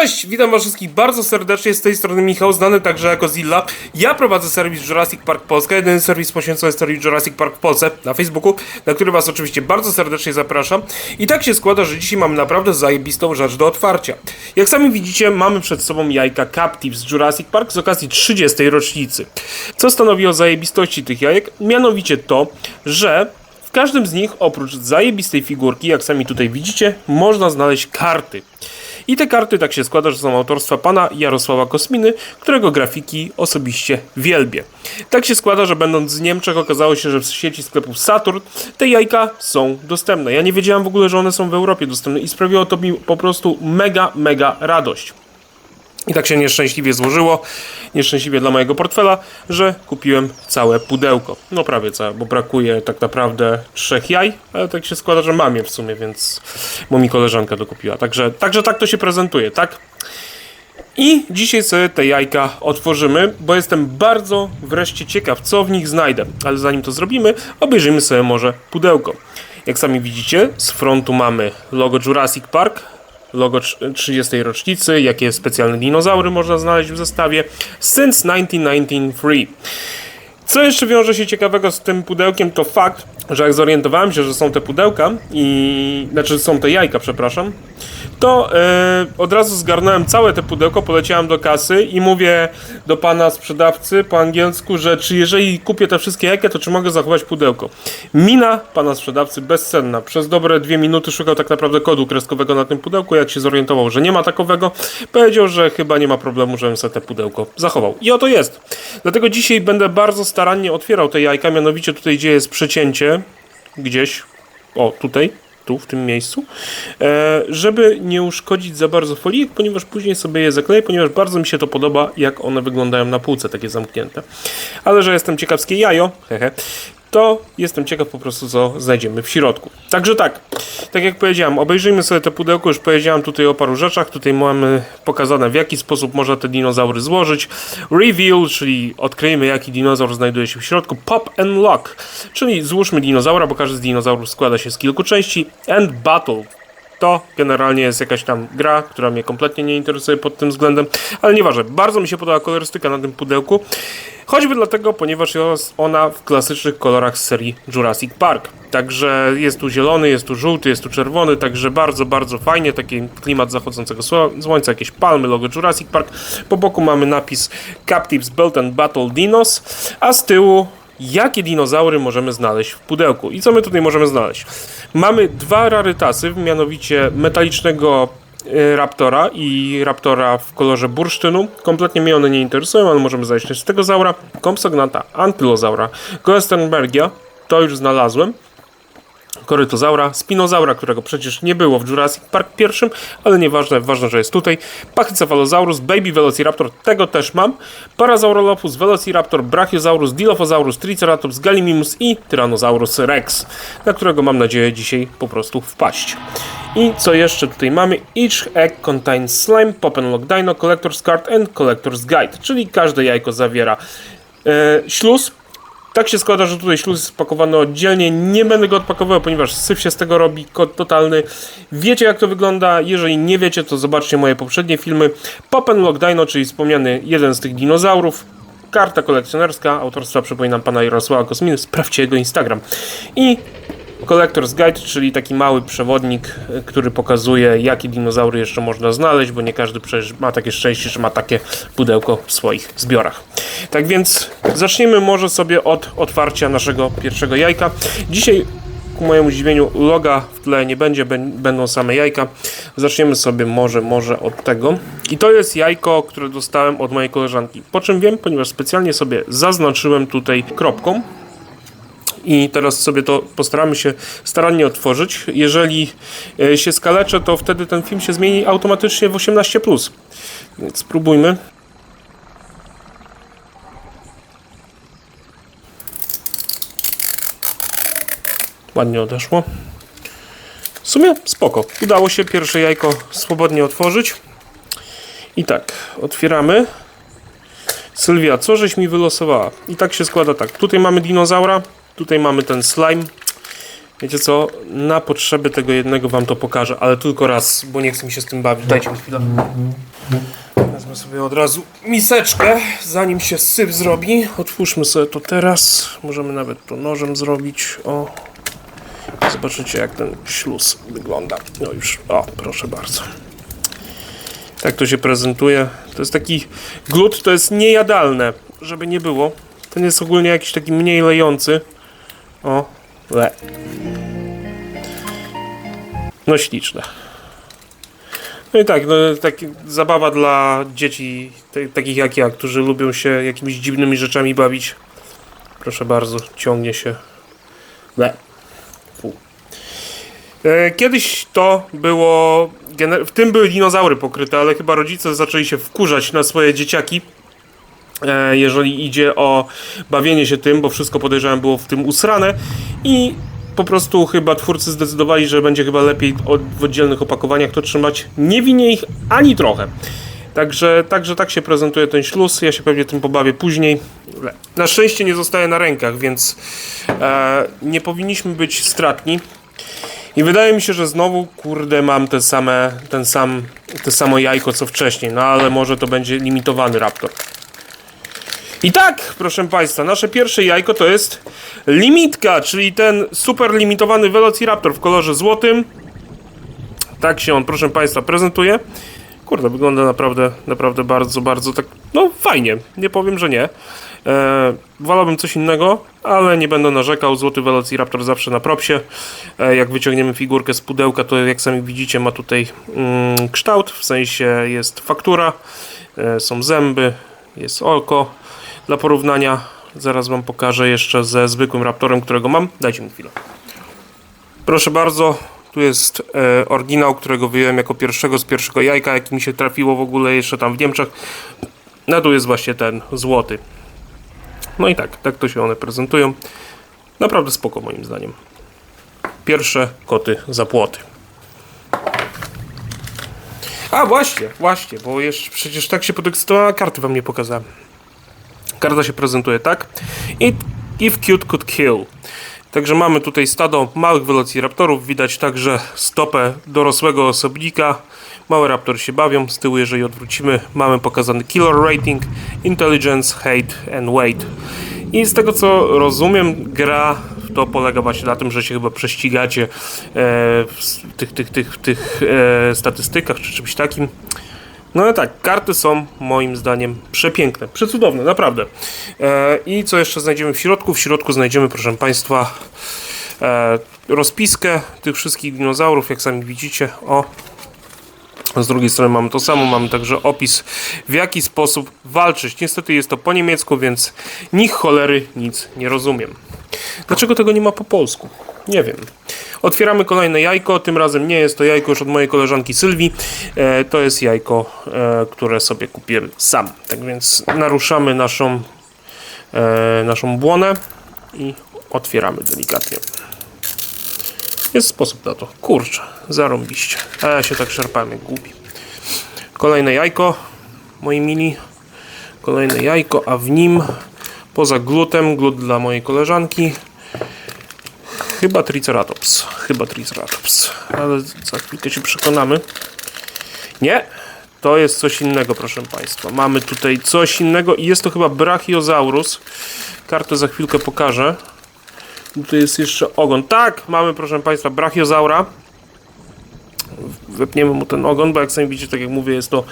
Cześć, witam was wszystkich bardzo serdecznie, z tej strony Michał, znany także jako Zilla. Ja prowadzę serwis Jurassic Park Polska, jedyny serwis poświęcony historii Jurassic Park w Polsce na Facebooku, na który was oczywiście bardzo serdecznie zapraszam. I tak się składa, że dzisiaj mamy naprawdę zajebistą rzecz do otwarcia. Jak sami widzicie, mamy przed sobą jajka Captive z Jurassic Park z okazji 30. rocznicy. Co stanowi o zajebistości tych jajek? Mianowicie to, że w każdym z nich, oprócz zajebistej figurki, jak sami tutaj widzicie, można znaleźć karty. I te karty tak się składa, że są autorstwa pana Jarosława Kosminy, którego grafiki osobiście wielbię. Tak się składa, że będąc z Niemczech okazało się, że w sieci sklepów Saturn te jajka są dostępne. Ja nie wiedziałem w ogóle, że one są w Europie dostępne i sprawiło to mi po prostu mega, mega radość. I tak się nieszczęśliwie złożyło, nieszczęśliwie dla mojego portfela, że kupiłem całe pudełko. No prawie całe, bo brakuje tak naprawdę trzech jaj, ale tak się składa, że mam je w sumie, więc bo mi koleżanka dokupiła. Także, także tak to się prezentuje, tak? I dzisiaj sobie te jajka otworzymy, bo jestem bardzo wreszcie ciekaw, co w nich znajdę. Ale zanim to zrobimy, obejrzyjmy sobie może pudełko. Jak sami widzicie, z frontu mamy logo Jurassic Park, logo trz- 30. rocznicy, jakie specjalne dinozaury można znaleźć w zestawie since 1993. Co jeszcze wiąże się ciekawego z tym pudełkiem, to fakt, że jak zorientowałem się, że są te pudełka i. znaczy są te jajka, przepraszam, to e, od razu zgarnąłem całe te pudełko, poleciałem do kasy i mówię do pana sprzedawcy po angielsku, że czy jeżeli kupię te wszystkie jajka, to czy mogę zachować pudełko. Mina pana sprzedawcy bezcenna. Przez dobre dwie minuty szukał tak naprawdę kodu kreskowego na tym pudełku. Jak się zorientował, że nie ma takowego, powiedział, że chyba nie ma problemu, żebym sobie te pudełko zachował. I oto jest. Dlatego dzisiaj będę bardzo starannie otwierał te jajka, mianowicie tutaj gdzie jest przecięcie, gdzieś, o tutaj, tu w tym miejscu, e, żeby nie uszkodzić za bardzo folii, ponieważ później sobie je zakleję, ponieważ bardzo mi się to podoba, jak one wyglądają na półce, takie zamknięte. Ale że jestem ciekawskie jajo, hehe, to jestem ciekaw po prostu, co znajdziemy w środku. Także tak, tak jak powiedziałem, obejrzyjmy sobie te pudełko, już powiedziałem tutaj o paru rzeczach, tutaj mamy pokazane w jaki sposób można te dinozaury złożyć. Reveal, czyli odkryjmy jaki dinozaur znajduje się w środku. Pop and Lock, czyli złóżmy dinozaura, bo każdy z dinozaurów składa się z kilku części. And Battle, to generalnie jest jakaś tam gra, która mnie kompletnie nie interesuje pod tym względem, ale nieważne. Bardzo mi się podoba kolorystyka na tym pudełku. Choćby dlatego, ponieważ jest ona w klasycznych kolorach z serii Jurassic Park. Także jest tu zielony, jest tu żółty, jest tu czerwony, także bardzo, bardzo fajnie. Taki klimat zachodzącego sło- słońca, jakieś palmy, logo Jurassic Park. Po boku mamy napis Captives Built and Battle Dinos, a z tyłu jakie dinozaury możemy znaleźć w pudełku. I co my tutaj możemy znaleźć? Mamy dwa rarytasy, mianowicie metalicznego e, Raptora i Raptora w kolorze bursztynu. Kompletnie mnie one nie interesują, ale możemy znaleźć też Stegozaura, Compsognata, Ankylozaura, Goestenbergia, to już znalazłem. Korytozaura, Spinozaura, którego przecież nie było w Jurassic Park pierwszym, ale nieważne, ważne, że jest tutaj. Pachycephalosaurus, Baby Velociraptor, tego też mam. Parasaurolophus, Velociraptor, Brachiosaurus, Dilophosaurus, Triceratops, Gallimimus i Tyrannosaurus Rex, na którego mam nadzieję dzisiaj po prostu wpaść. I co jeszcze tutaj mamy? Each egg contains slime, pop and lock dino, collector's card and collector's guide, czyli każde jajko zawiera e, śluz, tak się składa, że tutaj śluz jest spakowany oddzielnie. Nie będę go odpakowywał, ponieważ syf się z tego robi, kod totalny. Wiecie jak to wygląda? Jeżeli nie wiecie, to zobaczcie moje poprzednie filmy. Pop and Lock Dino, czyli wspomniany jeden z tych dinozaurów. Karta kolekcjonerska, autorstwa przypominam pana Jarosława Kosminy, sprawdźcie jego Instagram. I Collector's Guide, czyli taki mały przewodnik, y, który pokazuje, jakie dinozaury jeszcze można znaleźć, bo nie każdy przecież ma takie szczęście, że ma takie pudełko w swoich zbiorach. Tak więc zacznijmy może sobie od otwarcia naszego pierwszego jajka. Dzisiaj ku mojemu zdziwieniu loga w tle nie będzie, bę- będą same jajka. Zaczniemy sobie może, może od tego. I to jest jajko, które dostałem od mojej koleżanki. Po czym wiem, ponieważ specjalnie sobie zaznaczyłem tutaj kropką. I teraz sobie to postaramy się starannie otworzyć. Jeżeli e, się skaleczę, to wtedy ten film się zmieni automatycznie w 18+. Więc spróbujmy. Ładnie odeszło. W sumie spoko. Udało się pierwsze jajko swobodnie otworzyć. I tak, otwieramy. Sylwia, co żeś mi wylosowała? I tak się składa tak. Tutaj mamy dinozaura, tutaj mamy ten slime. Wiecie co? Na potrzeby tego jednego wam to pokażę, ale tylko raz, bo nie chcę mi się z tym bawić. Dajcie mi chwilę. Wezmę sobie od razu miseczkę, zanim się syp zrobi. Otwórzmy sobie to teraz. Możemy nawet to nożem zrobić. O. Zobaczycie jak ten śluz wygląda. No już, o, proszę bardzo. Tak to się prezentuje. To jest taki glut, to jest niejadalne, żeby nie było. Ten jest ogólnie jakiś taki mniej lejący. O, le. No śliczne. No i tak, no, taki, zabawa dla dzieci te, takich jak ja, którzy lubią się jakimiś dziwnymi rzeczami bawić. Proszę bardzo, ciągnie się. Le. E, Kiedyś to było. W tym były dinozaury pokryte, ale chyba rodzice zaczęli się wkurzać na swoje dzieciaki. E, Jeżeli idzie o bawienie się tym, bo wszystko podejrzewam było w tym usrane. I po prostu chyba twórcy zdecydowali, że będzie chyba lepiej w oddzielnych opakowaniach to trzymać. Nie winię ich ani trochę. Także, także tak się prezentuje ten śluz. Ja się pewnie tym pobawię później. Na szczęście nie zostaje na rękach, więc e, nie powinniśmy być stratni. I wydaje mi się, że znowu, kurde, mam te same, ten sam, te samo jajko co wcześniej. No ale może to będzie limitowany raptor. I tak, proszę Państwa, nasze pierwsze jajko to jest limitka, czyli ten super limitowany Velociraptor w kolorze złotym. Tak się on, proszę Państwa, prezentuje. Kurde, wygląda naprawdę, naprawdę bardzo, bardzo tak, no fajnie, nie powiem, że nie. E, wolałbym coś innego, ale nie będę narzekał. Złoty Velociraptor zawsze na propsie. E, jak wyciągniemy figurkę z pudełka, to jak sami widzicie, ma tutaj mm, kształt, w sensie jest faktura, e, są zęby, jest oko. Dla porównania, zaraz Wam pokażę jeszcze ze zwykłym Raptorem, którego mam. Dajcie mi chwilę. Proszę bardzo, tu jest e, oryginał, którego wyjąłem jako pierwszego z pierwszego jajka, jaki mi się trafiło w ogóle jeszcze tam w Niemczech. No tu jest właśnie ten złoty. No i tak, tak to się one prezentują. Naprawdę spoko moim zdaniem. Pierwsze koty za płoty. A właśnie, właśnie, bo jeszcze przecież tak się podekscytowała, karty wam nie pokazałem. Karta się prezentuje tak. It, if cute could kill. Także mamy tutaj stado małych velociraptorów. Widać także stopę dorosłego osobnika. Małe raptory się bawią. Z tyłu, jeżeli odwrócimy, mamy pokazany killer rating, intelligence, hate and weight. I z tego co rozumiem, gra to polega właśnie na tym, że się chyba prześcigacie e, w tych, tych, tych, tych e, statystykach czy czymś takim. No tak, karty są moim zdaniem przepiękne, przecudowne, naprawdę. E, I co jeszcze znajdziemy w środku? W środku znajdziemy, proszę Państwa, e, rozpiskę tych wszystkich dinozaurów, jak sami widzicie. O, z drugiej strony mamy to samo, mamy także opis, w jaki sposób walczyć. Niestety jest to po niemiecku, więc nich cholery nic nie rozumiem. Dlaczego tego nie ma po polsku? Nie wiem. Otwieramy kolejne jajko. Tym razem nie jest to jajko już od mojej koleżanki Sylwii. E, to jest jajko, e, które sobie kupiłem sam. Tak więc naruszamy naszą, e, naszą błonę i otwieramy delikatnie. Jest sposób na to. Kurczę, zarąbiście. A ja się tak szarpałem jak głupi. Kolejne jajko, moi mili. Kolejne jajko, a w nim poza glutem, glut dla mojej koleżanki. Chyba Triceratops. Chyba Triceratops. Ale za chwilkę się przekonamy. Nie, to jest coś innego, proszę Państwa. Mamy tutaj coś innego i jest to chyba Brachiosaurus. Kartę za chwilkę pokażę. Tutaj jest jeszcze ogon. Tak, mamy, proszę Państwa, Brachiosaura. Wepniemy mu ten ogon, bo jak sami widzicie, tak jak mówię, jest to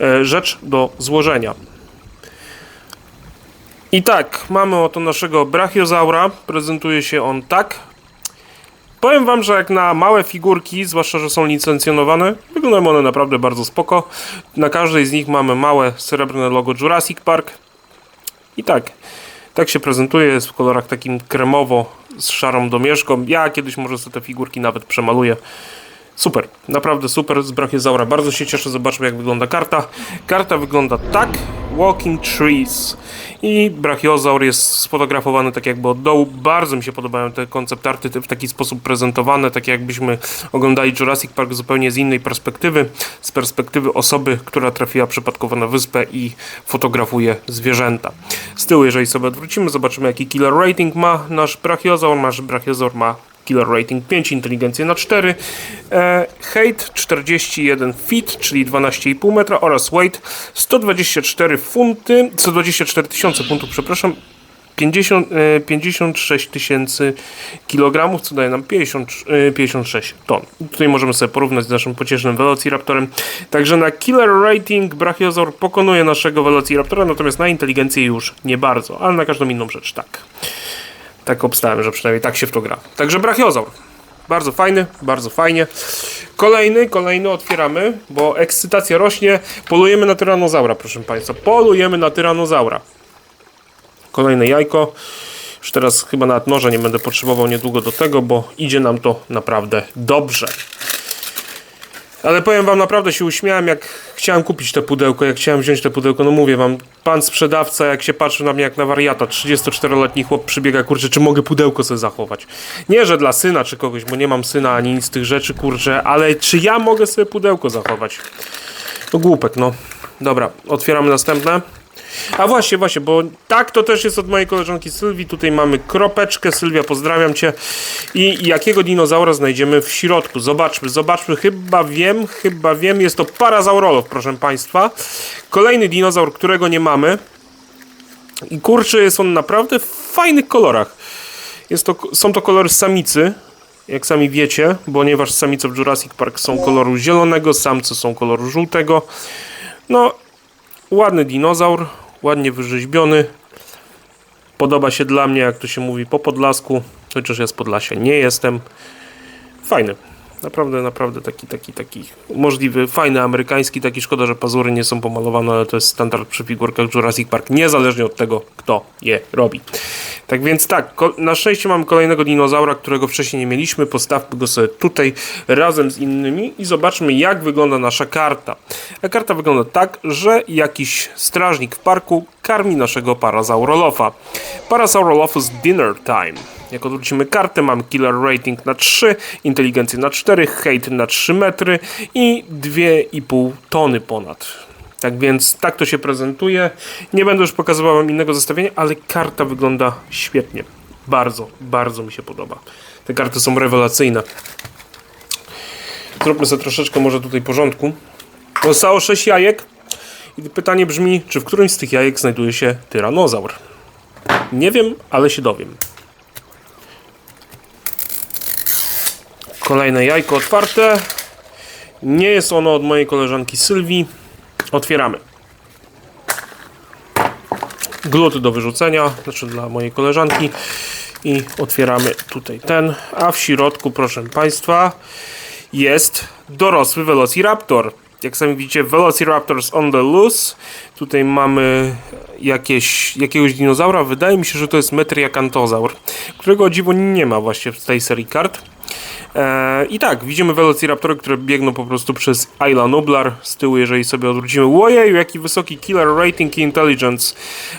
e, rzecz do złożenia. I tak, mamy oto naszego Brachiosaura. Prezentuje się on tak. Powiem wam, że jak na małe figurki, zwłaszcza, że są licencjonowane, wyglądają one naprawdę bardzo spoko. Na każdej z nich mamy małe srebrne logo Jurassic Park. I tak, tak się prezentuje, jest w kolorach takim kremowo z szarą domieszką. Ja kiedyś może sobie te figurki nawet przemaluję. Super, naprawdę super z Brachiosaura. Bardzo się cieszę, zobaczmy jak wygląda karta. Karta wygląda tak, Walking Trees. I Brachiosaur jest sfotografowany tak jakby od dołu. Bardzo mi się podobają te koncept arty te- w taki sposób prezentowane, tak jakbyśmy oglądali Jurassic Park zupełnie z innej perspektywy. Z perspektywy osoby, która trafiła przypadkowo na wyspę i fotografuje zwierzęta. Z tyłu, jeżeli sobie odwrócimy, zobaczymy jaki killer rating ma nasz Brachiosaur. Nasz Brachiosaur ma killer rating 5, inteligencję na 4, e, height 41 feet, czyli 12,5 metra oraz weight 124 funty, 124 tysiące funtów, przepraszam, 50, e, 56 tysięcy kilogramów, co daje nam 50, e, 56 ton. Tutaj możemy sobie porównać z naszym pociesznym Velociraptorem. Także na killer rating Brachiosaur pokonuje naszego Velociraptora, natomiast na inteligencję już nie bardzo, ale na każdą inną rzecz tak. Tak obstałem, że przynajmniej tak się w to gra. Także Brachiosaur. Bardzo fajny, bardzo fajnie. Kolejny, kolejny otwieramy, bo ekscytacja rośnie. Polujemy na tyranozaura, proszę Państwa. Polujemy na tyranozaura. Kolejne jajko. Już teraz chyba nawet noża nie będę potrzebował niedługo do tego, bo idzie nam to naprawdę dobrze. Ale powiem wam, naprawdę się uśmiałem, jak chciałem kupić te pudełko, jak chciałem wziąć te pudełko. No mówię wam, pan sprzedawca, jak się patrzy na mnie jak na wariata, 34-letni chłop przybiega, kurczę, czy mogę pudełko sobie zachować? Nie, że dla syna czy kogoś, bo nie mam syna ani nic z tych rzeczy, kurczę, ale czy ja mogę sobie pudełko zachować? No głupek, no. Dobra, otwieramy następne. A właśnie, właśnie, bo tak to też jest od mojej koleżanki Sylwii. Tutaj mamy kropeczkę. Sylwia, pozdrawiam cię. I jakiego dinozaura znajdziemy w środku? Zobaczmy, zobaczmy. Chyba wiem, chyba wiem. Jest to parazaurolow, proszę państwa. Kolejny dinozaur, którego nie mamy. I kurczę, jest on naprawdę w fajnych kolorach. Jest to, są to kolory samicy, jak sami wiecie, ponieważ samice w Jurassic Park są koloru zielonego, samce są koloru żółtego. No, ładny dinozaur, ładnie wyrzeźbiony. Podoba się dla mnie, jak to się mówi, po Podlasku, chociaż ja z Podlasia nie jestem. Fajny. Naprawdę, naprawdę taki, taki, taki możliwy, fajny, amerykański, taki szkoda, że pazury nie są pomalowane, ale to jest standard przy figurkach Jurassic Park, niezależnie od tego, kto je robi. Tak więc tak, na szczęście mamy kolejnego dinozaura, którego wcześniej nie mieliśmy, postawmy go sobie tutaj razem z innymi i zobaczmy jak wygląda nasza karta. A karta wygląda tak, że jakiś strażnik w parku karmi naszego Parasaurolofa. Parasaurolophus Dinner Time. Jak odwrócimy kartę, mam killer rating na 3, inteligencję na 4, hate na 3 metry i 2,5 tony ponad. Tak więc tak to się prezentuje. Nie będę już pokazywał wam innego zestawienia, ale karta wygląda świetnie. Bardzo, bardzo mi się podoba. Te karty są rewelacyjne. Zróbmy sobie troszeczkę może tutaj porządku. Zostało 6 jajek. I pytanie brzmi, czy w którymś z tych jajek znajduje się tyranozaur? Nie wiem, ale się dowiem. Kolejne jajko otwarte. Nie jest ono od mojej koleżanki Sylwii. Otwieramy. Glut do wyrzucenia, znaczy dla mojej koleżanki. I otwieramy tutaj ten. A w środku, proszę Państwa, jest dorosły Velociraptor. Jak sami widzicie, Velociraptors on the loose. Tutaj mamy jakieś, jakiegoś dinozaura. Wydaje mi się, że to jest Metriacantozaur, którego dziwo nie ma właśnie w tej serii kart. E, I tak, widzimy Velociraptory, które biegną po prostu przez Isla Nublar z tyłu, jeżeli sobie odwrócimy. Ojeju, jaki wysoki killer rating i intelligence.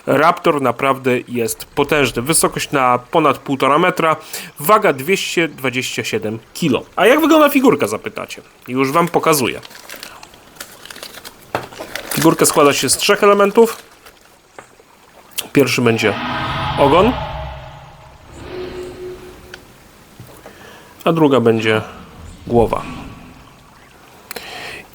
Raptor naprawdę jest potężny. Wysokość na ponad 1,5 metra, waga 227 kg. A jak wygląda figurka, zapytacie? Już wam pokazuję. Figurka składa się z trzech elementów. Pierwszy będzie ogon. A druga będzie głowa.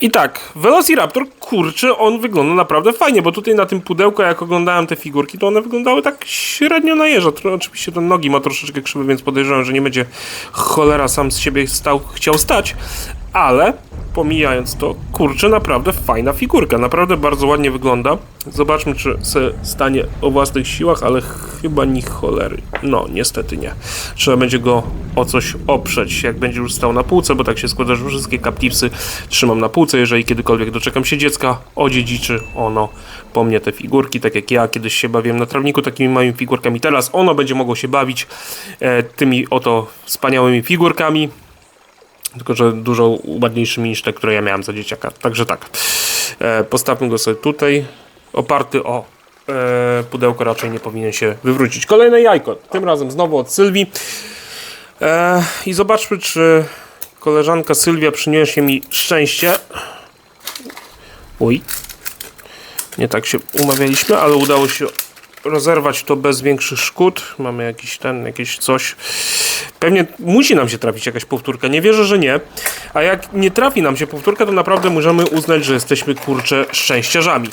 I tak, Velociraptor, kurczę, on wygląda naprawdę fajnie, bo tutaj na tym pudełku, jak oglądałem te figurki, to one wyglądały tak średnio na jeża. Oczywiście te nogi ma troszeczkę krzywe, więc podejrzewam, że nie będzie cholera sam z siebie stał, chciał stać, ale pomijając to, kurczę, naprawdę fajna figurka, naprawdę bardzo ładnie wygląda. Zobaczmy, czy se stanie o własnych siłach, ale chyba ni cholery. No, niestety nie. Trzeba będzie go o coś oprzeć, jak będzie już stał na półce, bo tak się składa, że wszystkie captivesy trzymam na półce. Jeżeli kiedykolwiek doczekam się dziecka, odziedziczy ono po mnie te figurki, tak jak ja kiedyś się bawiłem na trawniku takimi małymi figurkami. Teraz ono będzie mogło się bawić e, tymi oto wspaniałymi figurkami tylko że dużo ładniejszymi niż te, które ja miałem za dzieciaka. Także tak, e, postawmy go sobie tutaj, oparty o e, pudełko raczej nie powinien się wywrócić. Kolejne jajko, tym razem znowu od Sylwii. E, I zobaczmy, czy koleżanka Sylwia przyniesie mi szczęście. Uj, nie tak się umawialiśmy, ale udało się rozerwać to bez większych szkód. Mamy jakiś ten, jakieś coś. Pewnie musi nam się trafić jakaś powtórka. Nie wierzę, że nie. A jak nie trafi nam się powtórka, to naprawdę możemy uznać, że jesteśmy kurcze szczęściarzami.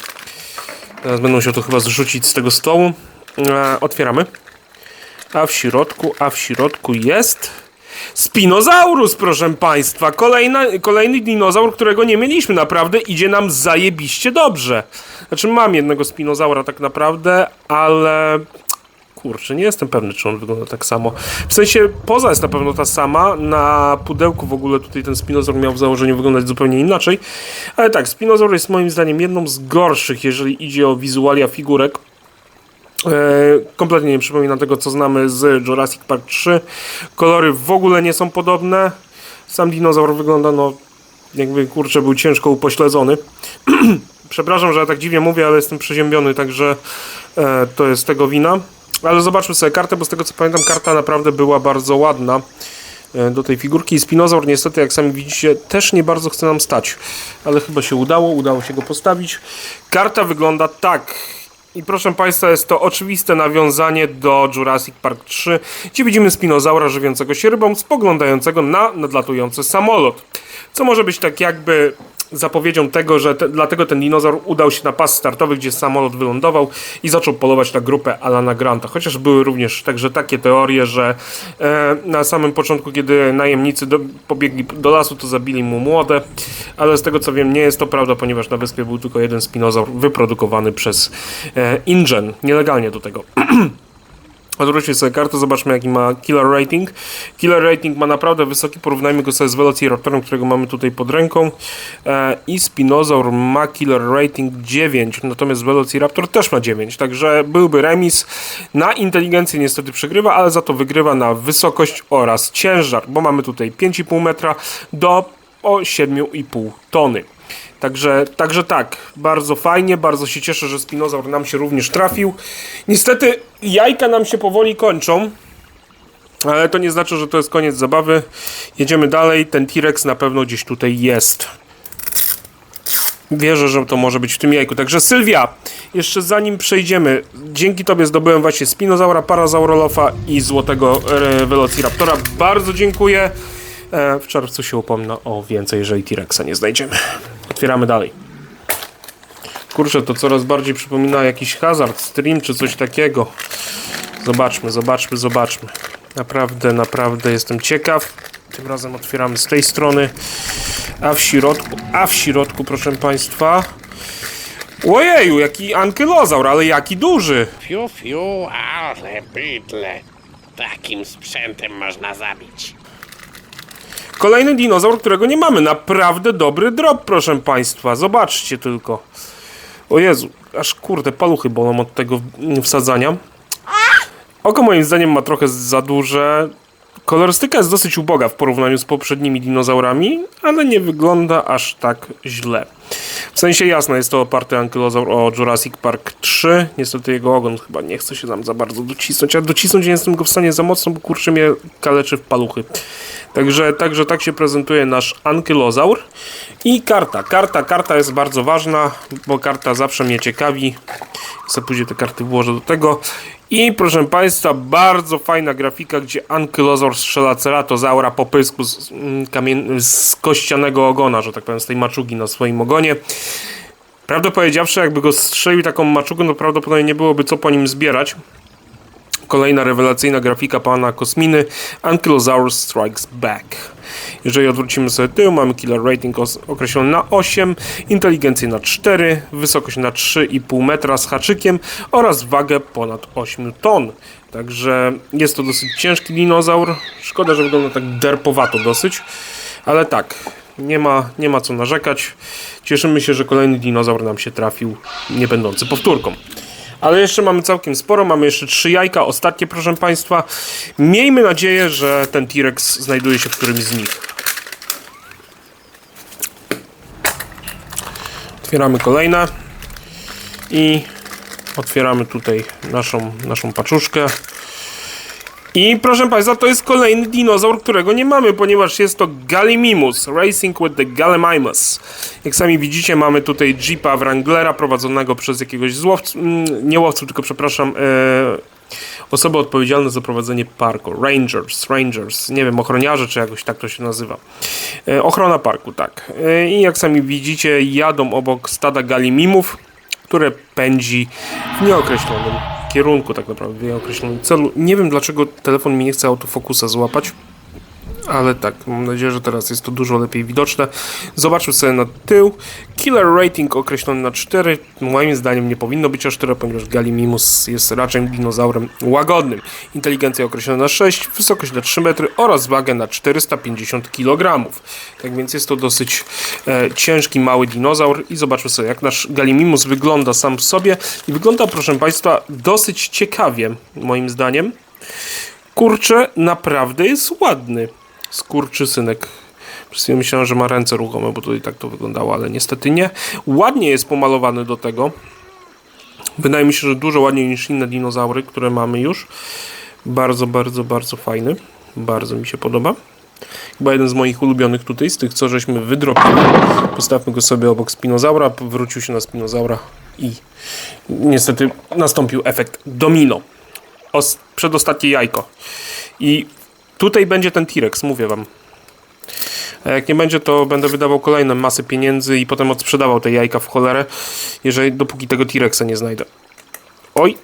Teraz będą się to chyba zrzucić z tego stołu. E, otwieramy. A w środku, a w środku jest Spinozaurus, proszę Państwa. Kolejna, kolejny dinozaur, którego nie mieliśmy. Naprawdę idzie nam zajebiście dobrze. Znaczy mam jednego Spinozaura tak naprawdę, ale... Kurczę, nie jestem pewny, czy on wygląda tak samo. W sensie, poza jest na pewno ta sama. Na pudełku w ogóle tutaj ten Spinozaur miał w założeniu wyglądać zupełnie inaczej. Ale tak, Spinozaur jest moim zdaniem jedną z gorszych, jeżeli idzie o wizualia figurek. E, kompletnie nie przypomina tego, co znamy z Jurassic Park 3. Kolory w ogóle nie są podobne. Sam dinozaur wygląda, no, jakby kurczę, był ciężko upośledzony. Przepraszam, że ja tak dziwnie mówię, ale jestem przeziębiony, także e, to jest tego wina. Ale zobaczmy sobie kartę, bo z tego co pamiętam, karta naprawdę była bardzo ładna e, do tej figurki. Spinozaur niestety, jak sami widzicie, też nie bardzo chce nam stać. Ale chyba się udało, udało się go postawić. Karta wygląda tak. I proszę Państwa, jest to oczywiste nawiązanie do Jurassic Park 3, gdzie widzimy spinozaura żywiącego się rybą, spoglądającego na nadlatujący samolot. Co może być tak jakby zapowiedzią tego, że te, dlatego ten dinozaur udał się na pas startowy, gdzie samolot wylądował i zaczął polować na grupę Alana Granta. Chociaż były również także takie teorie, że e, na samym początku, kiedy najemnicy do, pobiegli do lasu, to zabili mu młode, ale z tego co wiem, nie jest to prawda, ponieważ na wyspie był tylko jeden spinozaur wyprodukowany przez e, InGen, nielegalnie do tego. Odwróćmy sobie kartę, zobaczmy jaki ma killer rating. Killer rating ma naprawdę wysoki, porównajmy go sobie z Velociraptorem, którego mamy tutaj pod ręką. E, I Spinozaur ma killer rating 9, natomiast Velociraptor też ma 9, także byłby remis. Na inteligencję niestety przegrywa, ale za to wygrywa na wysokość oraz ciężar, bo mamy tutaj 5,5 metra do o 7,5 tony. Także, także tak, bardzo fajnie, bardzo się cieszę, że Spinozaur nam się również trafił. Niestety jajka nam się powoli kończą, ale to nie znaczy, że to jest koniec zabawy. Jedziemy dalej, ten T-Rex na pewno gdzieś tutaj jest. Wierzę, że to może być w tym jajku. Także Sylwia, jeszcze zanim przejdziemy, dzięki Tobie zdobyłem właśnie Spinozaura, Parazaurolofa i złotego e, Velociraptora. Bardzo dziękuję. E, w czerwcu się upomnę o więcej, jeżeli T-Rexa nie znajdziemy. Otwieramy dalej. Kurczę, to coraz bardziej przypomina jakiś hazard, stream czy coś takiego. Zobaczmy, zobaczmy, zobaczmy. Naprawdę, naprawdę jestem ciekaw. Tym razem otwieramy z tej strony. A w środku, a w środku, proszę Państwa. Ojeju, jaki ankylozaur, ale jaki duży. Fiu, fiu, ale bydle. Takim sprzętem można zabić. Kolejny dinozaur, którego nie mamy. Naprawdę dobry drop, proszę Państwa. Zobaczcie tylko. O Jezu, aż kurde, paluchy bolą od tego wsadzania. Oko moim zdaniem ma trochę za duże. Kolorystyka jest dosyć uboga w porównaniu z poprzednimi dinozaurami, ale nie wygląda aż tak źle. W sensie jasne, jest to oparty ankylozaur o Jurassic Park 3. Niestety jego ogon chyba nie chce się tam za bardzo docisnąć. A docisnąć nie jestem go w stanie za mocno, bo kurczę mnie kaleczy w paluchy. Także, także tak się prezentuje nasz ankylozaur. I karta. Karta, karta jest bardzo ważna, bo karta zawsze mnie ciekawi. Sobie później te karty włożę do tego. I proszę Państwa, bardzo fajna grafika, gdzie ankylozaur strzela ceratozaura po pysku z, mm, kamien- z kościanego ogona, że tak powiem, z tej maczugi na swoim ogonie. Prawdę powiedziawszy, jakby go strzelił taką maczugą, to prawdopodobnie nie byłoby co po nim zbierać. Kolejna rewelacyjna grafika pana Kosminy Ankylosaurus Strikes Back. Jeżeli odwrócimy sobie tył, mamy killer rating określony na 8, inteligencję na 4, wysokość na 3,5 metra z haczykiem oraz wagę ponad 8 ton. Także jest to dosyć ciężki dinozaur. Szkoda, że wygląda tak derpowato dosyć, ale tak, nie ma, nie ma co narzekać. Cieszymy się, że kolejny dinozaur nam się trafił, nie będący powtórką. Ale jeszcze mamy całkiem sporo, mamy jeszcze trzy jajka, ostatnie proszę Państwa. Miejmy nadzieję, że ten T-Rex znajduje się w którymś z nich. Otwieramy kolejne i otwieramy tutaj naszą, naszą paczuszkę. I proszę Państwa, to jest kolejny dinozaur, którego nie mamy, ponieważ jest to Gallimimus, Racing with the Gallimimus. Jak sami widzicie, mamy tutaj Jeepa Wranglera prowadzonego przez jakiegoś złowcę, mm, nie łowców, tylko przepraszam, e, osoby odpowiedzialne za prowadzenie parku. Rangers, Rangers, nie wiem, ochroniarze, czy jakoś tak to się nazywa. E, ochrona parku, tak. E, I jak sami widzicie, jadą obok stada Gallimimów, które pędzi w nieokreślonym kierunku, tak naprawdę, w nieokreślonym celu. Nie wiem dlaczego telefon mi nie chce autofokusa złapać, ale tak, mam nadzieję, że teraz jest to dużo lepiej widoczne. Zobaczmy sobie na tył. Killer rating określony na 4. Moim zdaniem nie powinno być aż 4, ponieważ Gallimimus jest raczej dinozaurem łagodnym. Inteligencja określona na 6, wysokość na 3 metry oraz wagę na 450 kg. Tak więc jest to dosyć e, ciężki, mały dinozaur i zobaczmy sobie jak nasz Gallimimus wygląda sam w sobie. I wygląda, proszę Państwa, dosyć ciekawie, moim zdaniem. Kurczę, naprawdę jest ładny. Skurczysynek. Przez chwilę myślałem, że ma ręce ruchome, bo tutaj tak to wyglądało, ale niestety nie. Ładnie jest pomalowany do tego. Wydaje mi się, że dużo ładniej niż inne dinozaury, które mamy już. Bardzo, bardzo, bardzo fajny. Bardzo mi się podoba. Chyba jeden z moich ulubionych tutaj, z tych co żeśmy wydropili. Postawmy go sobie obok spinozaura, wrócił się na spinozaura i niestety nastąpił efekt domino. Os- przedostatnie jajko. I tutaj będzie ten T-Rex, mówię wam. A jak nie będzie, to będę wydawał kolejne masy pieniędzy i potem odsprzedawał te jajka w cholerę, jeżeli dopóki tego T-Rexa nie znajdę. Oj.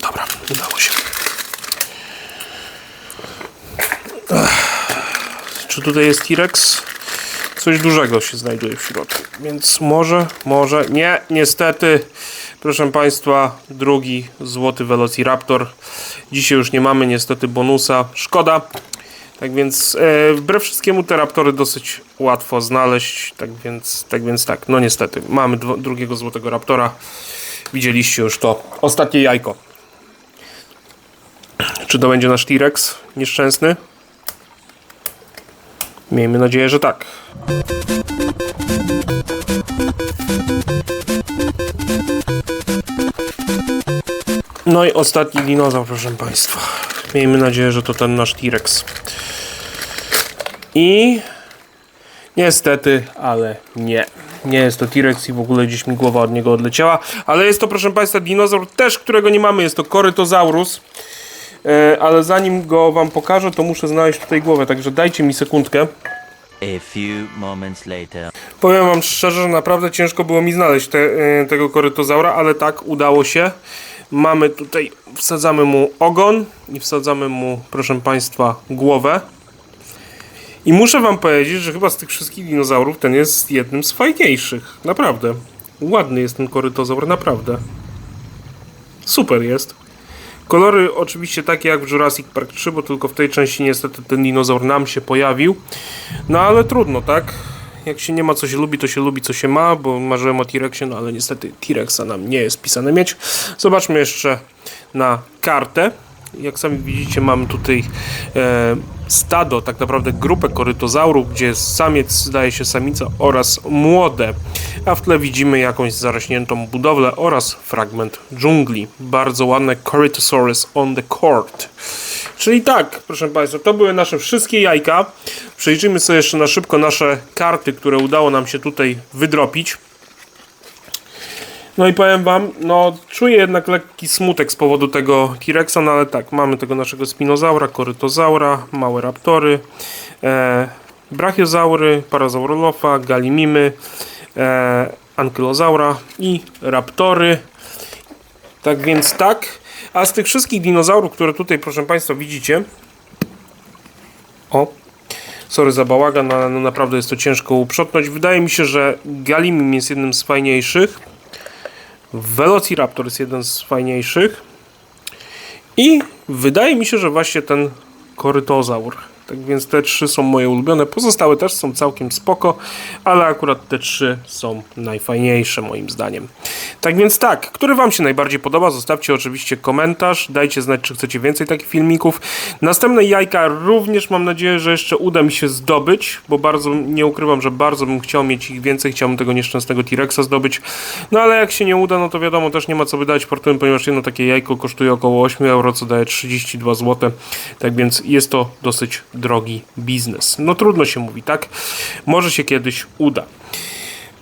Dobra, udało się. Ech. Czy tutaj jest T-Rex? Coś dużego się znajduje w środku, więc może, może, nie, niestety, proszę Państwa, drugi złoty Velociraptor. Dzisiaj już nie mamy niestety bonusa, szkoda. Tak więc e, wbrew wszystkiemu te raptory dosyć łatwo znaleźć, tak więc tak, więc tak no niestety, mamy dwo, drugiego złotego raptora. Widzieliście już to ostatnie jajko. Czy to będzie nasz T-Rex nieszczęsny? Miejmy nadzieję, że tak. No i ostatni dinozaur, proszę Państwa. Miejmy nadzieję, że to ten nasz T-Rex. I niestety, ale nie. Nie jest to T-Rex i w ogóle gdzieś mi głowa od niego odleciała. Ale jest to, proszę Państwa, dinozaur też, którego nie mamy. Jest to Korytosaurus. E, ale zanim go Wam pokażę, to muszę znaleźć tutaj głowę. Także dajcie mi sekundkę. A few moments later. Powiem wam szczerze, że naprawdę ciężko było mi znaleźć te, e, tego korytozaura, ale tak, udało się. Mamy tutaj, wsadzamy mu ogon i wsadzamy mu, proszę Państwa, głowę. I muszę Wam powiedzieć, że chyba z tych wszystkich dinozaurów ten jest jednym z fajniejszych. Naprawdę. Ładny jest ten korytozaur, naprawdę. Super jest. Kolory oczywiście takie jak w Jurassic Park 3, bo tylko w tej części niestety ten dinozaur nam się pojawił. No ale trudno, tak? Jak się nie ma co się lubi, to się lubi co się ma, bo marzyłem o T-Rexie, no ale niestety T-Rexa nam nie jest pisane mieć. Zobaczmy jeszcze na kartę. Jak sami widzicie, mamy tutaj e, stado, tak naprawdę grupę korytozaurów, gdzie samiec, zdaje się samica oraz młode. A w tle widzimy jakąś zarośniętą budowlę oraz fragment dżungli. Bardzo ładne Corytosaurus on the court. Czyli tak, proszę Państwa, to były nasze wszystkie jajka. Przejrzyjmy sobie jeszcze na szybko nasze karty, które udało nam się tutaj wydropić. No i powiem Wam, no czuję jednak lekki smutek z powodu tego T-Rexa, no ale tak, mamy tego naszego spinozaura, korytozaura, małe raptory, e, brachiozaury, parazaurolofa, galimimy, e, ankylozaura i raptory. Tak więc tak. A z tych wszystkich dinozaurów, które tutaj, proszę Państwa, widzicie. O, sorry za bałagan, ale no naprawdę jest to ciężko uprzątnąć. Wydaje mi się, że Galimim jest jednym z fajniejszych. Velociraptor jest jeden z fajniejszych. I wydaje mi się, że właśnie ten korytozaur Tak więc te trzy są moje ulubione. Pozostałe też są całkiem spoko, ale akurat te trzy są najfajniejsze moim zdaniem. Tak więc tak, który Wam się najbardziej podoba? Zostawcie oczywiście komentarz, dajcie znać, czy chcecie więcej takich filmików. Następne jajka również mam nadzieję, że jeszcze uda mi się zdobyć, bo bardzo nie ukrywam, że bardzo bym chciał mieć ich więcej, chciałbym tego nieszczęsnego T-Rexa zdobyć. No ale jak się nie uda, no to wiadomo, też nie ma co wydać portem, ponieważ jedno takie jajko kosztuje około 8 euro, co daje 32 zł. Tak więc jest to dosyć drogi biznes. No trudno się mówi, tak? Może się kiedyś uda.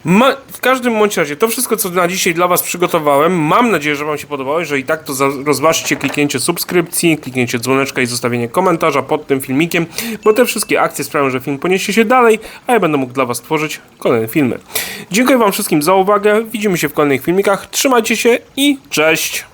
Ma, w każdym bądź razie, to wszystko, co na dzisiaj dla Was przygotowałem. Mam nadzieję, że Wam się podobało. Jeżeli tak, to rozważcie kliknięcie subskrypcji, kliknięcie dzwoneczka i zostawienie komentarza pod tym filmikiem, bo te wszystkie akcje sprawią, że film poniesie się dalej, a ja będę mógł dla Was tworzyć kolejne filmy. Dziękuję Wam wszystkim za uwagę. Widzimy się w kolejnych filmikach. Trzymajcie się i cześć!